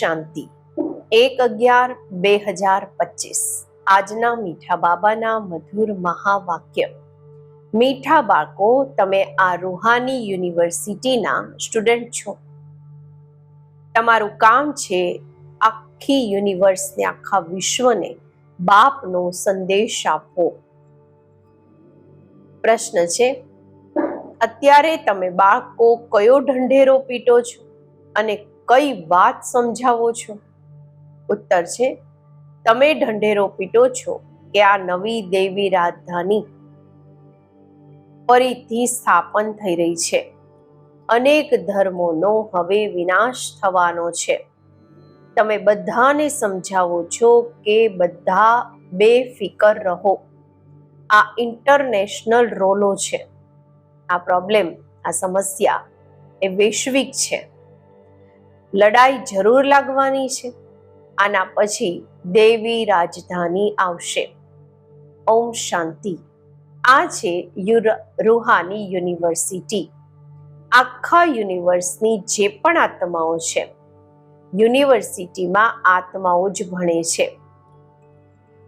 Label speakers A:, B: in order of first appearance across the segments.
A: શાંતિ. એક અગિયાર બે હજાર પચીસ. આજના મીઠા બાબાના મધુર મહાવાક્ય. મીઠા બાળકો, તમે આ રૂહાની યુનિવર્સિટીના સ્ટુડન્ટ છો. તમારું કામ છે આખી યુનિવર્સને, આખા વિશ્વને બાપનો સંદેશ આપવો. પ્રશ્ન છે, અત્યારે તમે બાળકો કયો ઢંઢેરો પીટો છો? અને કઈ વાત સમજાવો છો? ઉત્તર છે, તમે ઢંઢેરો પીટો છો કે આ નવી દેવી રાજધાની ફરીથી સ્થાપન થઈ રહી છે. અનેક ધર્મોનો હવે વિનાશ થવાનો છે. તમે બધાને સમજાવો છો કે બધા બેફિકર રહો. આ ઇન્ટરનેશનલ રોલો છે. આ પ્રોબ્લેમ આ સમસ્યા એ વૈશ્વિક છે. લડાઈ જરૂર લાગવાની છે. આના પછી દેવી રાજધાની આવશે. ઓમ શાંતિ. આ છે રૂહાની યુનિવર્સિટી. આખા યુનિવર્સની જે પણ આત્માઓ છે, યુનિવર્સિટીમાં આત્માઓ જ ભણે છે.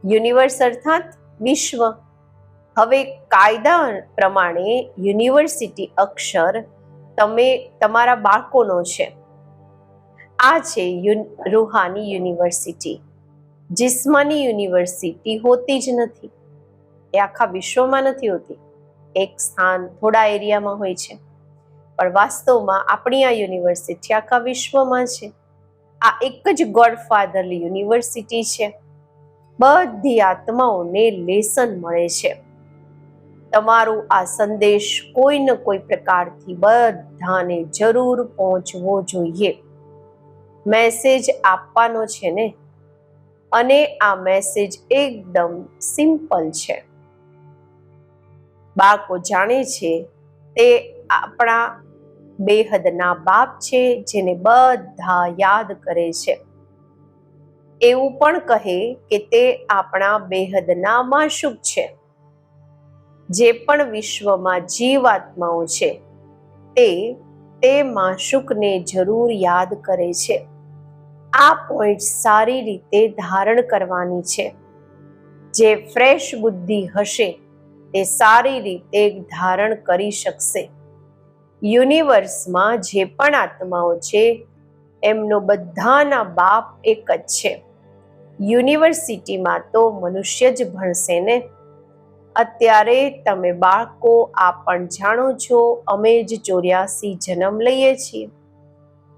A: યુનિવર્સ અર્થાત વિશ્વ. હવે કાયદા પ્રમાણે યુનિવર્સિટી અક્ષર તમે તમારા બાળકોનો છે. આ છે રૂહાની યુનિવર્સિટી. જિસ્માની યુનિવર્સિટી હોતી જ નથી. એ આખા વિશ્વમાં નથી હોતી. એક સ્થાન થોડા એરિયામાં હોય છે. પણ વાસ્તવમાં આપણી આ યુનિવર્સિટી આખા વિશ્વમાં છે. આ એક જ ગોડ ફાધરલી યુનિવર્સિટી છે. બધી આત્માઓને લેસન મળે છે. તમારું આ સંદેશ કોઈ ને કોઈ પ્રકારથી બધાને જરૂર પહોંચવો જોઈએ. મેસેજ આપવાનો છે ને? અને આ મેસેજ એકદમ સિમ્પલ છે. બાળકો જાણે છે તે આપણા બેહદના બાપ છે જેને બધા યાદ કરે છે. એવું પણ કહે કે તે આપણા બેહદના માશુક છે. જે પણ વિશ્વમાં જીવાત્માઓ છે, તે તે માશુકને જરૂર યાદ કરે છે. આ પોઈન્ટ સારી રીતે ધારણ કરવાની છે. જે ફ્રેશ બુદ્ધિ હશે, તે સારી રીતે ધારણ કરી શકશે. યુનિવર્સમાં જે પણ આત્માઓ છે, એમનો બધાના બાપ એક જ છે. યુનિવર્સિટીમાં તો મનુષ્ય જ ભણશે ને? અત્યારે તમે બાળકો, આ પણ જાણો છો, અમે જ ચોર્યાસી જન્મ લઈએ છીએ.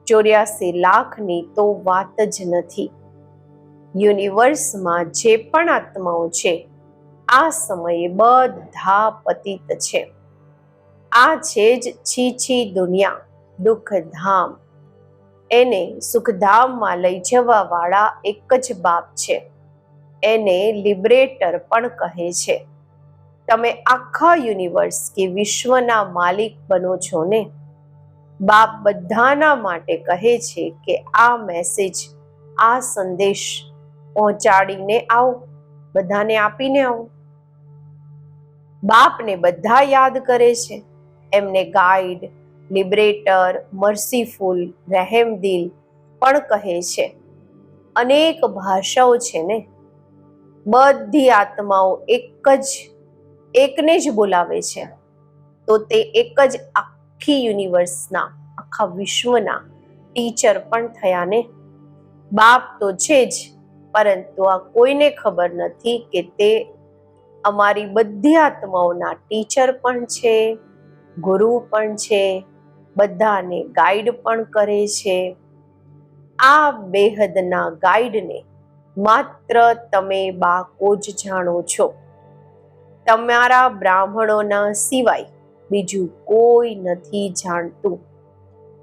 A: ચોર્યાસી લાખની તો વાત જ નથી. યુનિવર્સમાં જે પણ આત્માઓ છે, આ સમયે બધા પતિત છે. આ છે જ છીછી દુનિયા, દુઃખધામ. એને સુખધામમાં લઈ જવા વાળા એક જ બાપ છે. એને લિબરેટર પણ કહે છે. તમે આખા યુનિવર્સ કે વિશ્વના માલિક બનો છો ને? બાપ બધાના માટે કહે છે કે આ મેસેજ આ સંદેશ પહોંચાડીને આવો, બધાને આપીને આવો. બાપને બધા યાદ કરે છે. એમને ગાઈડ લિબરેટર મર્સીફુલ રહેમદિલ પણ કહે છે. અનેક ભાષાઓ છે ને? બધી આત્માઓ એક જ, એકને જ બોલાવે છે. તો તે એક જ આખી યુનિવર્સના, આખા વિશ્વના ટીચર પણ થયા ને? બાપ તો છે જ, પરંતુ આ કોઈને ખબર નથી કે તે અમારી બધી આત્માઓના ટીચર પણ છે, ગુરુ પણ છે, બધાને ગાઈડ પણ કરે છે. આ બેહદના ગાઈડને માત્ર તમે બાકો જ જાણો છો. તમારા બ્રાહ્મણોના સિવાય બીજું કોઈ નથી જાણતું.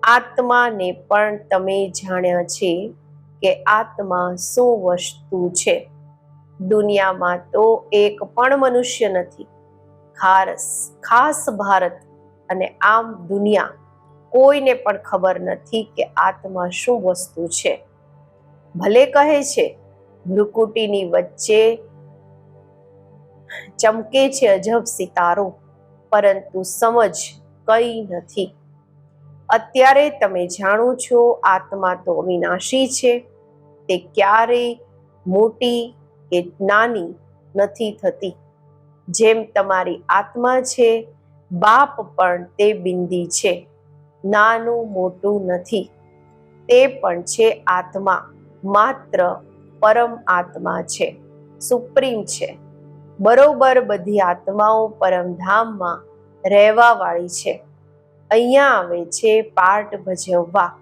A: આત્માને પણ તમે જાણ્યા છે કે આત્મા શું વસ્તુ છે. દુનિયામાં તો એક પણ મનુષ્ય નથી. ખારસ, ખાસ ભારત અને આમ દુનિયા કોઈને પણ ખબર નથી કે આત્મા શું વસ્તુ છે. ભલે કહે છે, ભ્રુકુટીની વચ્ચે ચમકે છે અજબ સિતારો. પરંતુ સમજ કઈ નથી. અત્યારે તમે જાણો છો આત્મા તો અવિનાશી છે. તે ક્યારેય મોટી કે નાની નથી થતી. જેમ તમારી આત્મા છે, બાપ પણ તે બિંદી છે. નાનું મોટું નથી. તે પણ છે આત્મા, માત્ર પરમ આત્મા છે. સુપ્રીમ છે. બરોબર બધી આત્માઓ પરમધામમાં રહેવા વાળી છે. અહીંયા આવે છે પાર્ટ ભજવવા.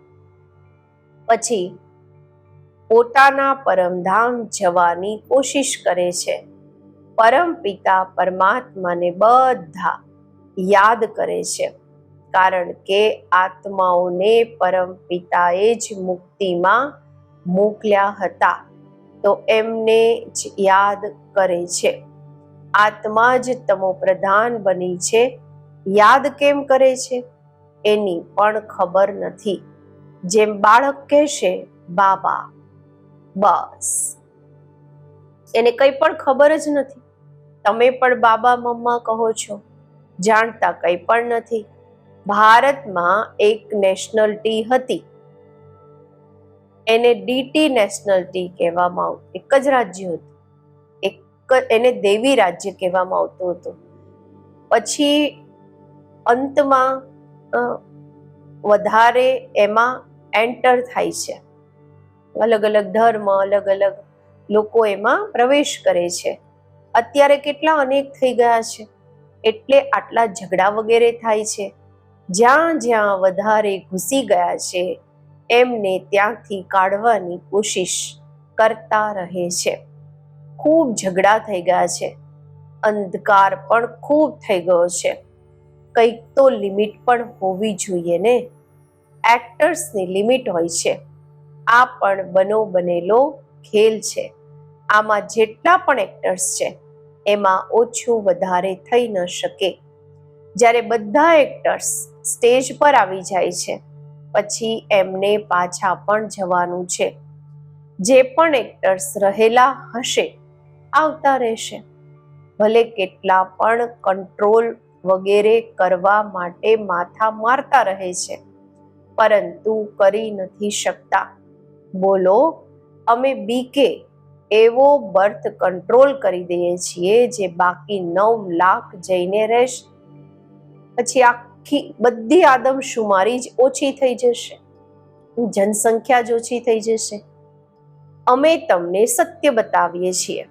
A: પછી પોતાના પરમધામ જવાની કોશિશ કરે છે. પરમ પિતા પરમાત્માને બધા યાદ કરે છે. કારણ કે આત્માઓને પરમ પિતાએ જ મુક્તિમાં મોકલ્યા હતા. તો એમને જ યાદ કરે છે. આત્મા જ તમો પ્રધાન બની છે. યાદ કેમ કરે છે? એની પણ ખબર નથી. જેમ બાળક કહેશે, બાબા, બસ. એને કંઈ પણ ખબર જ નથી. તમે પણ બાબા, મમ્મા કહો છો. જાણતા કંઈ પણ નથી. ભારતમાં એક નેશનલ ટી હતી. એને ડીટી નેશનલ ટી કહેવામાં આવતું. એક જ રાજ્ય હતું. એને દેવી રાજ્ય કહેવામાં આવતું હતું. પછી અંતમાં વધારે એમાં એન્ટર થાય છે. અલગ અલગ ધર્મ, અલગ અલગ લોકો એમાં પ્રવેશ કરે છે. અત્યારે કેટલા અનેક થઈ ગયા છે. એટલે આટલા ઝઘડા વગેરે થાય છે. જ્યાં જ્યાં વધારે ઘૂસી ગયા છે, એમને ત્યાંથી કાઢવાની કોશિશ કરતા રહે છે. ખૂબ ઝઘડા થઈ ગયા છે. અંધકાર પણ ખૂબ થઈ ગયો છે. કંઈક તો લિમિટ પણ હોવી જોઈએ ને? એક્ટર્સની લિમિટ હોય છે. આ પણ બનો બનેલો ખેલ છે. આમાં જેટલા પણ એક્ટર્સ છે, એમાં ઓછું વધારે થઈ ન શકે. જ્યારે બધા એક્ટર્સ સ્ટેજ પર આવી જાય છે, પછી એમને પાછા પણ જવાનું છે. જે પણ એક્ટર્સ રહેલા હશે આવતા રહેશે. ભલે કેટલા પણ કંટ્રોલ વગેરે કરવા માટે માથા મારતા રહે છે, પરંતુ કરી નથી શકતા. બોલો, અમે બીકે એવો બર્થ કંટ્રોલ કરી દઈએ છીએ જે બાકી નવ લાખ જઈને રહેશે. પછી આખી બધી આદમશુમારી જ ઓછી થઈ જશે. જનસંખ્યા જ ઓછી થઈ જશે. અમે તમને સત્ય બતાવીએ છીએ.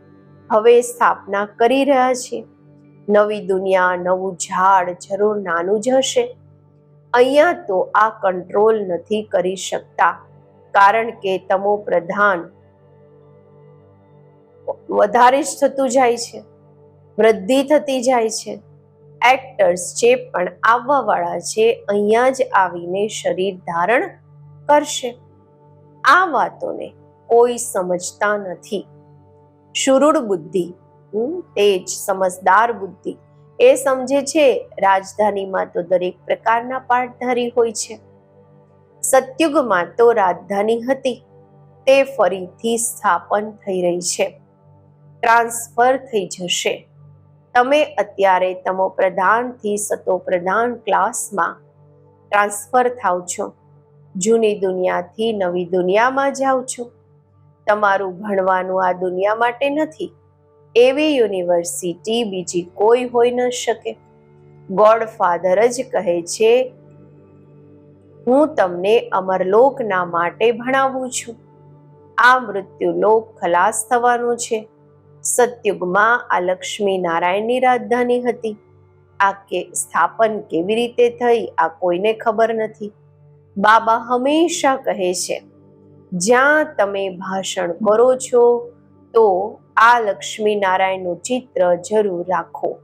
A: હવે સ્થાપના કરી રહ્યા છીએ નવી દુનિયા, નવું ઝાડ જરૂર નાનું જ હશે. અહીંયા તો આ કંટ્રોલ નથી કરી શકતા, કારણ કે તમો પ્રધાન વધારે જ થતું જાય છે, વૃદ્ધિ થતી જાય છે. એક્ટર્સ જે પણ આવવા વાળા છે અહીંયા જ આવીને શરીર ધારણ કરશે. આ વાતોને કોઈ સમજતા નથી. શુરુડ બુદ્ધિ તેજ સમજદાર બુદ્ધિ. એ સમજે છે, રાજધાનીમાં તો દરેક પ્રકારના પાઠધારી હોય છે. સતયુગમાં તો રાજધાની હતી. તે ફરીથી સ્થાપન થઈ રહી છે. ટ્રાન્સફર થઈ જશે. તમે અત્યારે તમો પ્રધાનથી સતો પ્રધાન ક્લાસમાં ટ્રાન્સફર થાવ છો. જૂની દુનિયાથી નવી દુનિયામાં જાઓ છો. તમારું ભણવાનું આ દુનિયા માટે નથી. એવી યુનિવર્સિટી બીજી કોઈ હોઈ ન શકે. ગોડ ફાધર જ કહે છે, હું તમને અમરલોકના માટે ભણાવું છું. આ મૃત્યુલોક ખલાસ થવાનું છે. સતયુગમાં આ લક્ષ્મી નારાયણની રાજધાની હતી. આ કે, સ્થાપન કેવી રીતે થઈ, આ કોઈને ખબર નથી. બાબા હંમેશા કહે છે જ્યાં તમે ભાષણ કરો છો, તો આ લક્ષ્મી નારાયણનું ચિત્ર જરૂર રાખો.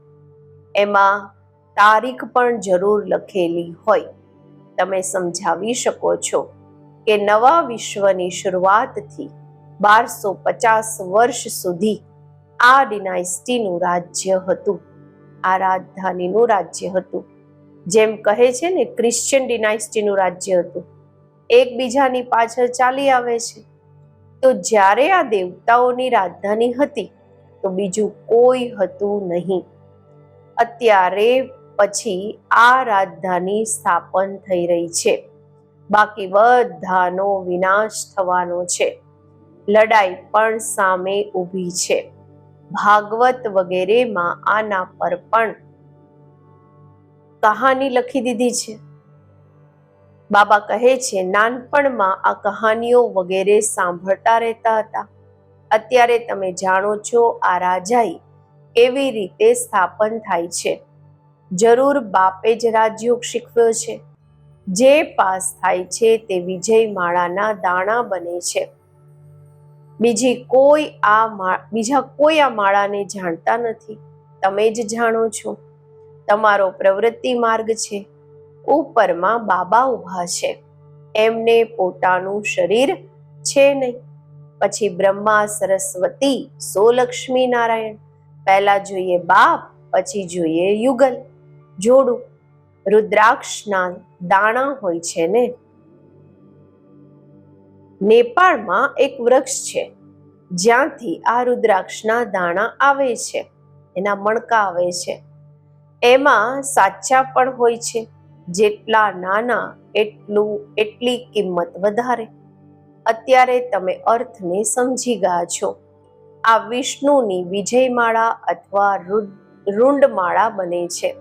A: એમાં તારીખ પણ જરૂર લખેલી હોય. તમે સમજાવી શકો છો કે નવા વિશ્વની શરૂઆતથી બારસો પચાસ વર્ષ સુધી આ ડિનાઇસ્ટીનું રાજ્ય હતું. આ રાજધાનીનું રાજ્ય હતું. જેમ કહે છે ને, ક્રિશ્ચિયન ડિનાઇસ્ટીનું રાજ્ય હતું. એકબીજાની પાછળ ચાલી આવે છે. તો જ્યારે આ દેવતાઓની રાજધાની હતી, તો બીજું કોઈ હતું નહીં. અત્યારે પછી આ રાજધાની સ્થાપન થઈ રહી છે. બાકી બધાનો વિનાશ થવાનો છે. લડાઈ પણ સામે ઊભી છે. ભાગવત વગેરેમાં આના પર પણ કહાની લખી દીધી છે. બાબા કહે છે, નાનપણમાં આ કહાનીઓ વગેરે સાંભળતા રહેતા હતા. અત્યારે તમે જાણો છો આ રાજાઈ કેવી રીતે સ્થાપન થાય છે. જરૂર બાપે જ રાજયોગ શીખવ્યો છે. જે પાસ થાય છે તે વિજય માળાના દાણા બને છે. બીજી કોઈ આ બીજા કોઈ આ માળાને જાણતા નથી. તમે જ જાણો છો. તમારો પ્રવૃત્તિ માર્ગ છે. ઉપરમાં બાબા ઊભા છે. એમને પોતાનું શરીર છે નહીં. પછી બ્રહ્મા, સરસ્વતી સો લક્ષ્મી નારાયણ. પહેલા જોઈએ બાપ, પછી જોઈએ યુગલ. જોડું. રુદ્રાક્ષના દાણા હોય છે ને? નેપાળમાં એક વૃક્ષ છે. જ્યાંથી આ રુદ્રાક્ષના દાણા આવે છે. એના મણકા આવે છે. એમાં સાચા પણ હોય છે. જેટલા નાના, એટલું, એટલી કિંમત વધારે. અત્યારે તમે અર્થને સમજી ગયા છો. આ વિષ્ણુની વિજયમાળા અથવા રૂંડમાળા બને છે.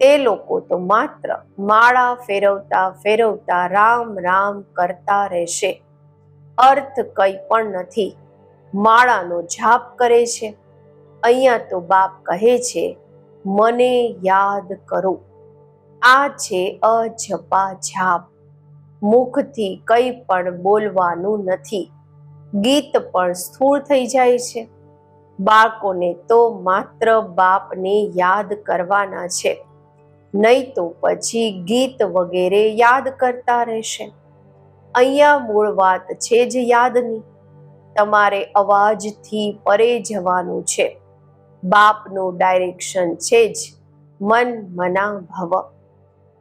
A: તે લોકો તો માત્ર માળા ફેરવતા ફેરવતા રામ રામ કરતા રહેશે. અર્થ કંઈ પણ નથી. માળાનો જાપ કરે છે. અહીંયા તો બાપ કહે છે, મને યાદ કરો. આ છે અજપા જાપ મુખથી કંઈ પણ બોલવાનું નથી. ગીત પણ સ્થૂળ થઈ જાય છે. બાળકોને તો માત્ર બાપને યાદ કરવાના છે. નહીં તો પછી ગીત વગેરે યાદ કરતા રહેશે. અહીંયા મૂળ વાત છે જ યાદની. તમારે અવાજથી પરે જવાનું છે. બાપનું ડાયરેક્શન છે જ મન મના ભવ.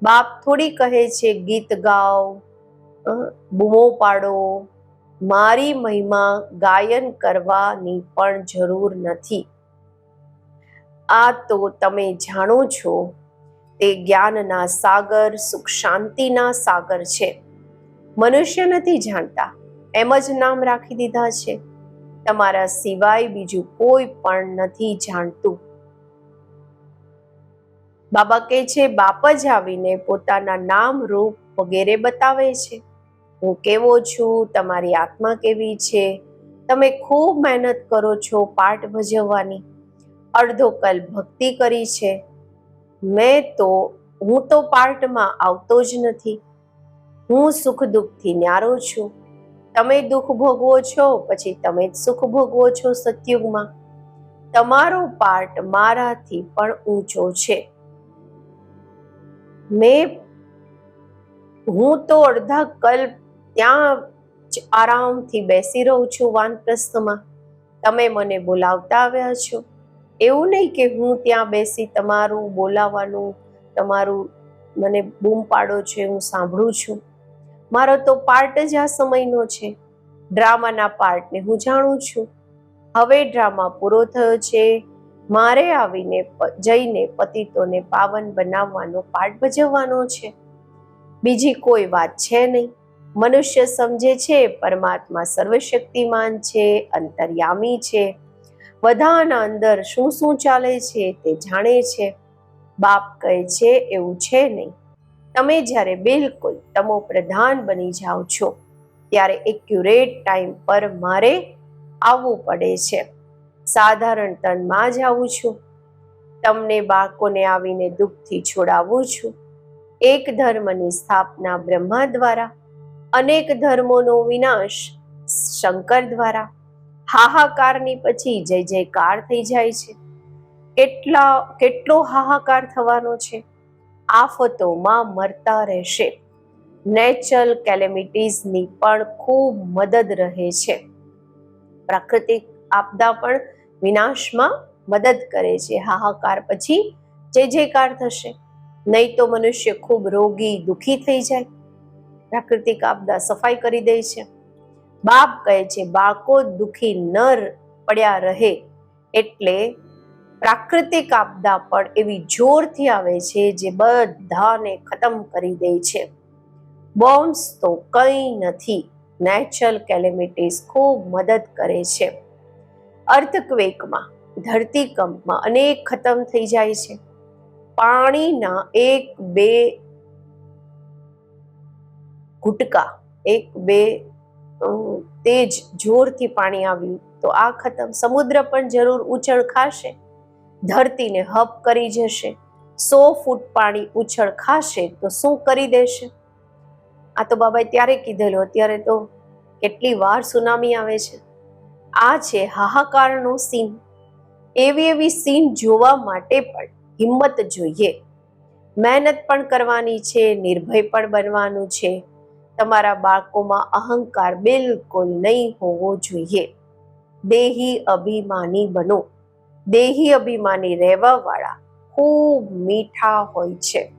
A: બાપ થોડી કહે છે, ગીત ગાઓ બૂમો પાડો. મારી મહિમા ગાયન કરવાની પણ જરૂર નથી. આ તો તમે જાણો છો, તે જ્ઞાનના સાગર, સુખ શાંતિના સાગર છે. મનુષ્ય નથી જાણતા, એમ જ નામ રાખી દીધા છે. તમારા સિવાય બીજું કોઈ પણ નથી જાણતું. બાબા કહે છે, બાપ જ આવીને પોતાના નામ રૂપ વગેરે બતાવે છે. હું કેવો છું? તમારી આત્મા કેવી છે? તમે ખૂબ મહેનત કરો છો પાઠ ભજવવાની. અડધો કલ ભક્તિ કરી છે. મેં તો, હું તો પાર્ટમાં આવતો જ નથી. હું સુખ દુઃખથી ન્યારો છું. તમે દુઃખ ભોગવો છો, પછી તમે જ સુખ ભોગવો છો સતયુગમાં. તમારો પાર્ટ મારાથી પણ ઊંચો છે. મેં હું તો અડધા કલ્પ ત્યાં જ આરામથી બેસી રહું છું વાનપ્રસ્થમાં. તમે મને બોલાવતા આવ્યા છો. એવું નહીં કે હું ત્યાં બેસી તમારું બોલાવાનું તમારું મને બૂમ પાડો છે હું સાંભળું છું. મારો તો પાર્ટ જ આ સમયનો છે. ડ્રામાના પાર્ટને હું જાણું છું. હવે ડ્રામા પૂરો થયો છે. મારે આવીને જઈને પતિતોને પાવન બનાવવાનો, પાઠ ભજવવાનો છે. બીજી કોઈ વાત છે નહીં. મનુષ્ય સમજે છે, પરમાત્મા સર્વશક્તિમાન છે, અંતર્યામી છે. બધાના અંદર શું શું ચાલે છે તે જાણે છે. બાપ કહે છે, એવું છે નહીં. તમે જ્યારે બિલકુલ તમો પ્રધાન બની જાઓ છો, ત્યારે એક્યુરેટ ટાઈમ પર મારે આવવું પડે છે. સાધારણ તનમાં જ આવું છું. તમને બાળકોને આવીને દુઃખથી છોડાવું છું. એક ધર્મની સ્થાપના બ્રહ્મા દ્વારા, અનેક ધર્મોનો વિનાશ શંકર દ્વારા. હાહાકારની પછી જય જયકાર થઈ જાય છે. કેટલા, કેટલો હાહાકાર થવાનો છે. આફતોમાં મરતા રહેશે. નેચરલ કેલેમિટીઝની પણ ખૂબ મદદ રહે છે. પ્રાકૃતિક આપદા પણ વિનાશમાં મદદ કરે છે. હાહાકાર પછી જય જયકાર થશે. નહીં તો મનુષ્ય ખૂબ રોગી, દુઃખી થઈ જાય. પ્રાકૃતિક આપદા સફાઈ કરી દે છે. બાપ કહે છે, બાળકો દુઃખી ન પડ્યા રહે. એટલે પ્રાકૃતિક આપદા પણ એવી જોરથી આવે છે જે બધાને ખતમ કરી દે છે. બોમ્બ્સ તો કંઈ નથી. નેચરલ કેલેમિટીઝ ખૂબ મદદ કરે છે. અર્થક્વેકમાં, ધરતીકંપમાં અનેક ખતમ થઈ જાય છે. પાણીના એક બે ઘૂટકા, એક બે તેજ જોરથી પાણી આવ્યું તો આ ખતમ. સમુદ્ર પણ જરૂર ઉછળ ખાશે. ધરતીને હપ કરી જશે. સો ફૂટ પાણી ઉછળ ખાશે તો શું કરી દેશે? આ તો બાબાએ ત્યારે કીધેલું, અત્યારે તો કેટલી વાર સુનામી આવે છે. આ છે હાહાકારનો સીન. એવી એવી સીન જોવા માટે પણ હિંમત જોઈએ. મહેનત પણ કરવાની છે, નિર્ભય પણ બનવાનું છે. તમારા બાળકોમાં અહંકાર બિલકુલ નહીં હોવો જોઈએ. દેહી અભિમાની બનો. દેહી અભિમાની રહેવા વાળા ખૂબ મીઠા હોય છે.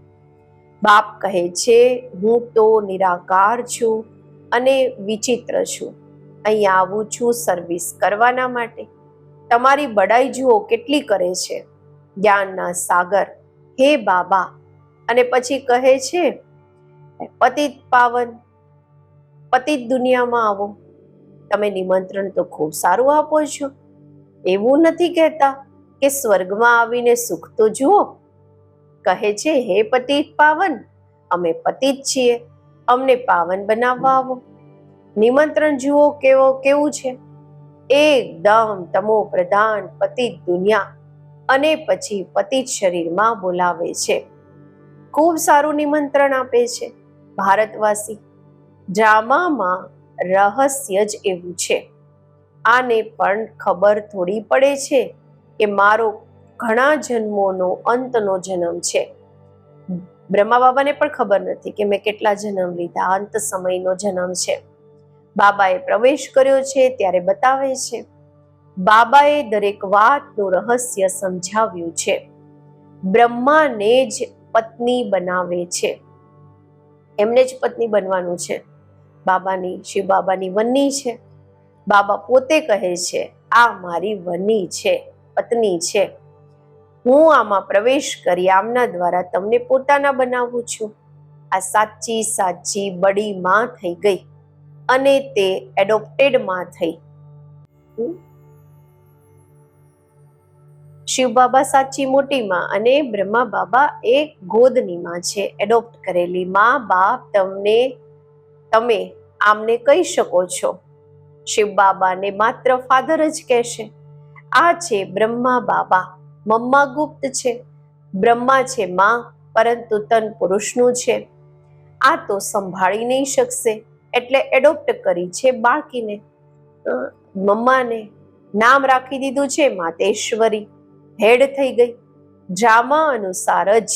A: બાપ કહે છે, હું તો નિરાકાર છું અને વિચિત્ર છું. અહીં આવું છું સર્વિસ કરવાના માટે. તમારી બડાઈ જુઓ કેટલી કરે છે. જ્ઞાનના સાગર, હે બાબા. અને પછી કહે છે, પતિત પાવન, પતિત દુનિયામાં આવો. તમે નિમંત્રણ તો ખૂબ સારું આપો છો. એવું નથી કહેતા કે સ્વર્ગમાં આવીને સુખ તો જુઓ. કહે છે, હે પતિત પાવન, અમે પતિત છીએ. અમને પાવન બનાવવા આવો. નિમંત્રણ જુઓ કેવો, કેવું છે? એકદમ તમો પ્રધાન પતિ દુનિયા અને પછી પતિત શરીરમાં બોલાવે છે. ખૂબ સારું નિમંત્રણ આપે છે ભારતવાસી. ડ્રામામાં રહસ્ય જ એવું છે. આને પણ ખબર થોડી પડે છે કે મારો ઘણા જન્મોનો અંતનો જન્મ છે. બ્રહ્મા બાબાને પણ ખબર નથી કે મેં કેટલા જન્મ લીધા, અંત સમયનો જન્મ છે. બાબાએ પ્રવેશ કર્યો છે ત્યારે બતાવે છે, બાબાએ દરેક વાતનું રહસ્ય સમજાવ્યું છે. બ્રહ્માને જ પત્ની બનાવે છે. એમને જ પત્ની બનવાનું છે. બાબાની, શિવ બાબાની વન્ની છે. બાબા પોતે કહે છે, આ મારી વની છે, પત્ની છે. હું આમાં પ્રવેશ કરી આમના દ્વારા તમને પોતાના બનાવું છું. આ સાચી સાચી બડી માં થઈ ગઈ. અને તે એડોપ્ટેડમાં થઈ? શિવ બાબા સાચી મોટી માં અને બ્રહ્મા બાબા એક ગોદની માં છે. એડોપ્ટ કરેલી માં, બાપ, તમને, તમે આમને કહી શકો છો. શિવ બાબાને માત્ર ફાધર જ કહેશે. આ છે બ્રહ્મા બાબા મમ્મા ગુપ્ત છે. બ્રહ્મા છે માં, પરંતુ તન પુરુષનું છે. આ તો સંભાળી નહીં શકશે. એટલે એડોપ્ટ કરી છે બાળકીને. મમ્માને નામ રાખી દીધું છે માતેશ્વરી. હેડ થઈ ગઈ. ડ્રામા અનુસાર જ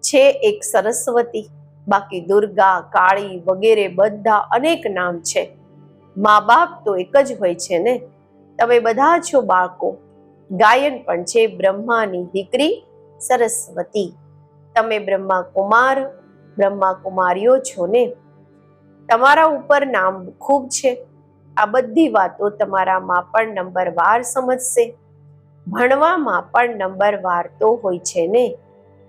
A: છે એક સરસ્વતી. બાકી દુર્ગા, કાળી વગેરે બધા અનેક નામ છે. મા બાપ તો એક જ હોય છે ને? તમે બધા છો બાળકો. ગાયન પણ છે બ્રહ્માની દીકરી સરસ્વતી. તમે બ્રહ્મા કુમાર બ્રહ્મા કુમારીઓ છો ને? તમારા ઉપર નામ ખૂબ છે. આ બધી વાતો તમારામાં પણ નંબર વાર સમજશે. ભણવામાં પણ નંબર વાર તો હોય છે ને.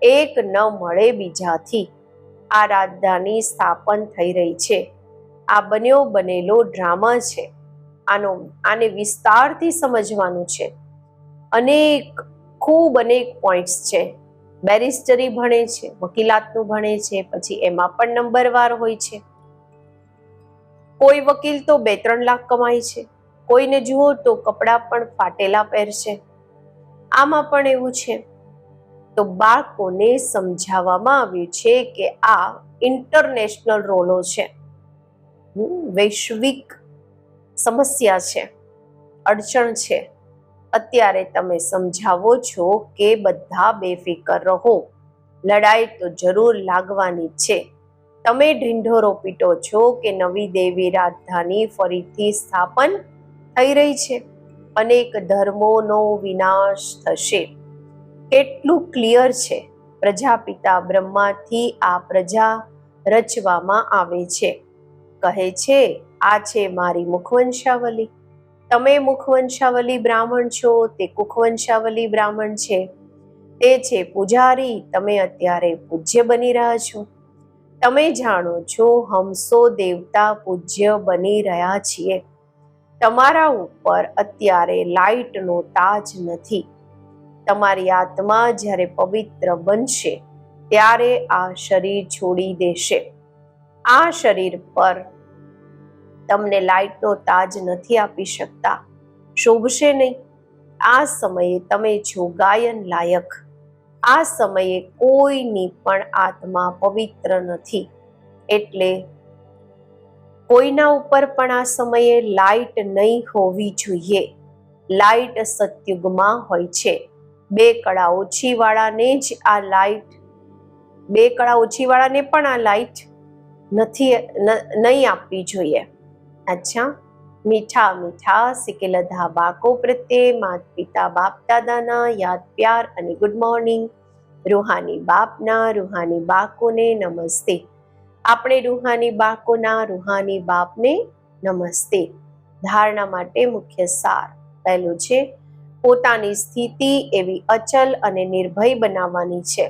A: એક ન મળે બીજાથી. આ રાજધાની સ્થાપન થઈ રહી છે. આ બન્યો બનેલો ડ્રામા છે. આનો, આને વિસ્તારથી સમજવાનું છે. અનેક, ખૂબ અનેક પોઈન્ટ્સ છે. બેરિસ્ટરી ભણે છે, વકીલાતનું ભણે છે, પછી એમાં પણ નંબરવાર હોય છે. કોઈ વકીલ તો બે ત્રણ લાખ કમાય છે. કોઈને જુઓ તો કપડાં પણ ફાટેલા પહેરશે. આમાં પણ એવું છે. તો બાળકોને સમજાવવામાં આવ્યું છે કે આ ઇન્ટરનેશનલ રોલો છે. વૈશ્વિક સમસ્યા છે. અડચણ છે. અત્યારે તમે સમજાવો છો કે બધા બેફિકર રહો. લડાઈ તો જરૂર લાગવાની છે. તમે ઢીંઢોરો પીટો છો કે નવી દેવી રાજધાની ફરીથી સ્થાપન થઈ રહી છે? અનેક ધર્મોનો વિનાશ થશે. કેટલું ક્લિયર છે? પ્રજાપિતા બ્રહ્માથી આ પ્રજા રચવામાં આવે છે. કહે છે, આ છે મારી મુખવંશાવલી. તમે મુખવંશાવલી બ્રાહ્મણ છો, તે કુખવંશાવલી બ્રાહ્મણ છે. તે છે પૂજારી, તમે અત્યારે પૂજ્ય બની રહ્યા છો. તમે જાણો છો હમસો દેવતા પૂજ્ય બની રહ્યા છીએ. તમારા ઉપર અત્યારે લાઈટનો તાજ નથી. તમારી આત્મા જ્યારે પવિત્ર બનશે, ત્યારે આ શરીર છોડી દેશે. આ શરીર પર તમને લાઈટનો તાજ નથી આપી શકતા. શોભશે નહીં. આ સમયે તમે છો ગાયન લાયક. આ સમયે કોઈની પણ આત્મા પવિત્ર નથી. એટલે કોઈના ઉપર પણ આ સમયે લાઈટ નહીં હોવી જોઈએ. લાઈટ સતયુગમાં હોય છે. બે કળા ઓછી વાળાને જ આ લાઈટ બે કળા ઓછી વાળાને પણ આ લાઈટ નથી નહીં આપવી જોઈએ. અચ્છા. મીઠા મીઠા સિકેલધા બાકો પ્રત્યે માત પિતા બાપ દાદાના યાદ પ્યાર અને ગુડ મોર્નિંગ રૂહાની બાપના, રૂહાની બાકોને નમસ્તે. આપણે રૂહાની બાકોના, રૂહાની બાપને નમસ્તે. ધારણા માટે મુખ્ય સાર પહેલું છે, પોતાની સ્થિતિ એવી અચલ અને નિર્ભય બનાવવાની છે,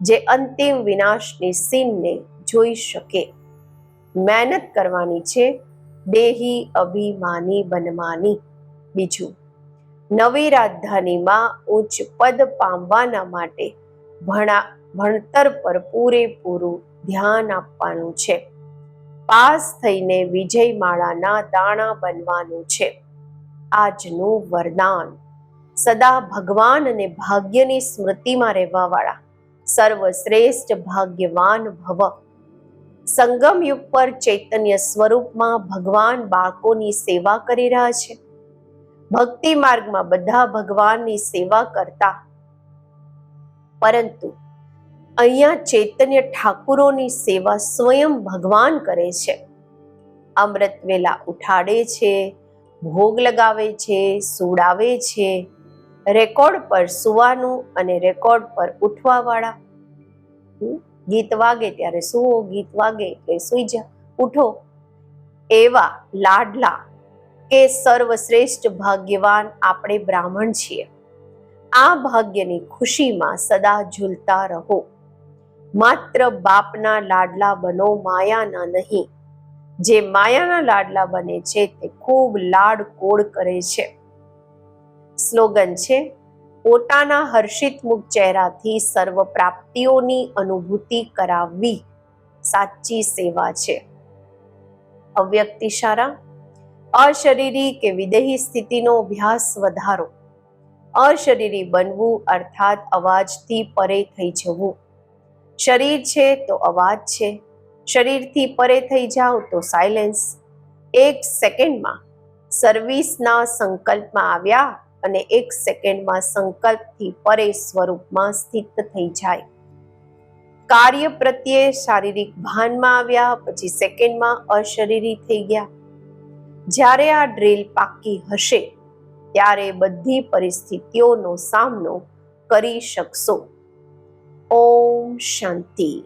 A: જે અંતિમ વિનાશની સીનને જોઈ શકે. મહેનત કરવાની છે દેહી અભિમાની બનવાની બીજું, નવી રાજધાનીમાં ઉચ્ચ પદ પામવાના માટે ભણા, ભણતર પર પૂરેપૂરું ધ્યાન આપવાનું છે. પાસ થઈને વિજય માળાના દાણા બનવાનું છે. આજનું વરદાન. સદા ભગવાન અને ભાગ્યની સ્મૃતિમાં રહેવાવાળા સર્વશ્રેષ્ઠ ભાગ્યવાન ભવ. સંગમ યુગ પર ચૈતન્ય સ્વરૂપમાં ભગવાન બાળકોની સેવા કરી રહ્યા છે. ભક્તિ માર્ગમાં બધા ભગવાનની સેવા કરતા. પરંતુ અહીંયા ચૈતન્ય ઠાકુરોની સેવા સ્વયં ભગવાન કરે છે. અમૃત વેલા ઉઠાડે છે, ભોગ લગાવે છે, સુડાવે છે, રેકોર્ડ પર સુવાનું અને રેકોર્ડ પર ઉઠવાવાળા? ગીત વાગે ત્યારે સુવો, ગીત વાગે એટલે સુઈ જા, ઉઠો. એવા લાડલા કે સર્વશ્રેષ્ઠ ભાગ્યવાન આપણે બ્રાહ્મણ છીએ. આ ભાગ્યની ખુશીમાં સદા ઝૂલતા રહો. માત્ર બાપના લાડલા બનો, માયાના નહીં. જે માયાના લાડલા બને છે તે ખૂબ લાડ કોડ કરે છે. સ્લોગન છે પોતાના હર્ષિતમુખ ચહેરાથી સર્વ પ્રાપ્તિઓની અનુભૂતિ કરાવવી સાચી સેવા છે. અવ્યક્ત ઇશારા અશરીરી કે વિદેહી સ્થિતિનો અભ્યાસ વધારો. અશરીરી બનવું અર્થાત અવાજથી પરે થઈ જવું. શરીર છે તો અવાજ છે, શરીરથી પરે થઈ જાઓ તો સાયલેન્સ એક સેકન્ડમાં સર્વિસના સંકલ્પમાં આવ્યા અને એક સેકન્ડમાં સંકલ્પથી પરે સ્વરૂપમાં સ્થિત થઈ જાય. કાર્ય પ્રત્યે શારીરિક ભાનમાં આવ્યા, પછી સેકન્ડમાં અશરીરી થઈ ગયા. જ્યારે આ ડ્રીલ પાકી હશે, ત્યારે બધી પરિસ્થિતિઓનો સામનો કરી શકશો. ઓમ શાંતિ.